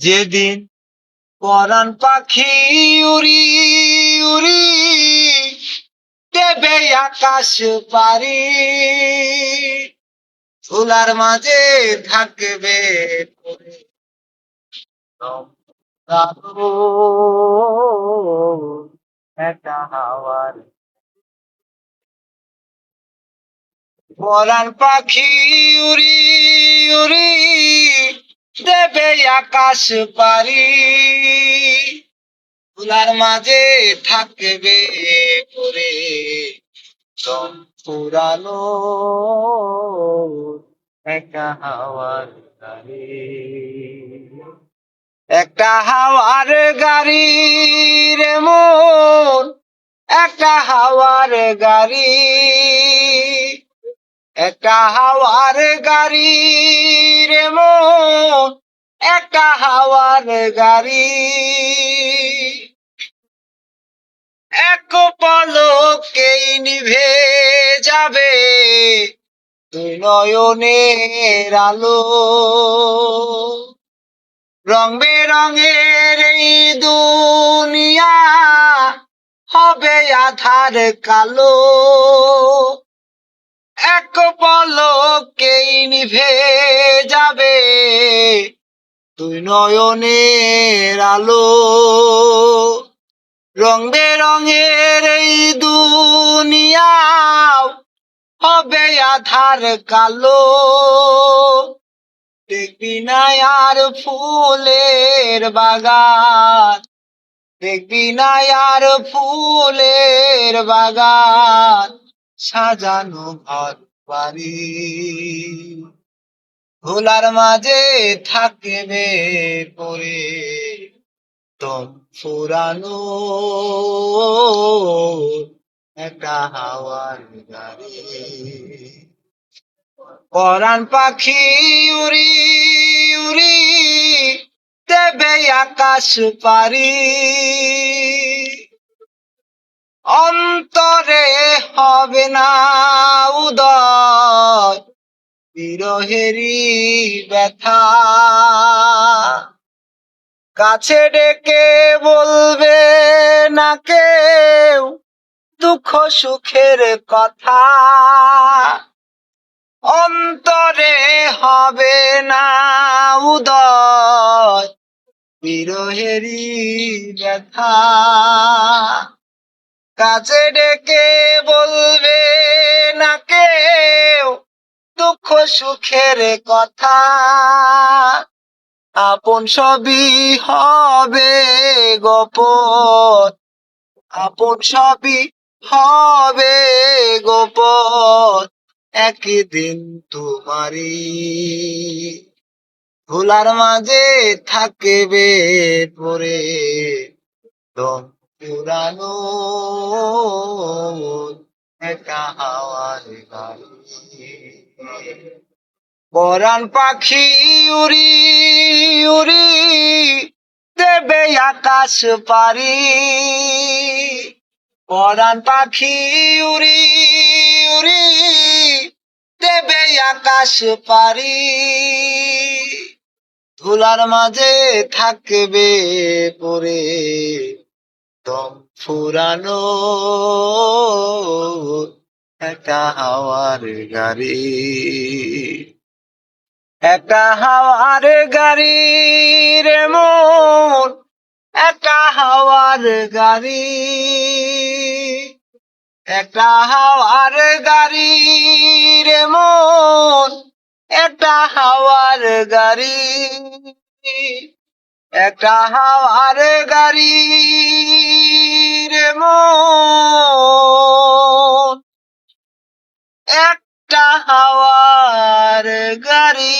যেদিন পরাণ পাখি উড়ি উড়ি, দেবে আকাশ পারি। ধুলার মাঝে থাকবে হাওয়ার। পরাণ পাখি উড়ি উড়ি দেবে আকাশ পারি। ফুলার মাঝে থাকবে দম পুরানো, একটা হাওয়ার গাড়ি। একটা হাওয়ার গাড়ি রে মন, একটা হাওয়ার গাড়ি। একটা হাওয়ার গাড়ি রে মন একটা হাওয়ার গাড়ি। এক পলকেই নিভে যাবে তুই নয়নের আলো। রং বেরঙের এই দুনিয়া হবে আধার কালো। এক পলকেই নিভে যাবে। তুই নয়নের আলো, রং বেরঙের এই দুনিয়া হবে আধার কালো। দেখবি না আর ফুলের বাগান, দেখবি না আর ফুলের বাগান। সাজানো ঘর বাড়ি। ভোলার মাঝে থাকবে পরে তোম ফুরানো একটা হাওয়ার গাড়ি। পরাণ পাখি উড়ি উড়ি দেবে আকাশ পারি অন্তরে হবে না উদয়। বিরহেরি ব্যথা। কাছে ডেকে বলবে না কেউ দুঃখ সুখের কথা। অন্তরে হবে না উদয় বিরহেরি ব্যথা। কাছে ডেকে বলবে না কেউ দুঃখ সুখের কথা। আপন সবই হবে গোপন। আপন সবই হবে গোপন। একদিন তোমারই ভোলার মাঝে থাকবে পরে দম। পুরানো পরাণ পাখি উড়ি উড়ি দেবে আকাশ পারি পরাণ পাখি উড়ি উড়ি দেবে আকাশ পারি ধুলার মাঝে থাকবে পরে দম ফুরানো একটা হাওয়ার গাড়ি। একটা হাওয়ার গাড়ি রে মন, একটা হাওয়ার গাড়ি। একটা হাওয়ার গাড়ি রে মন, একটা হাওয়ার গাড়ি। একটা হাওয়ার গাড়ি রে মন। একটা হাওয়ার গাড়ি।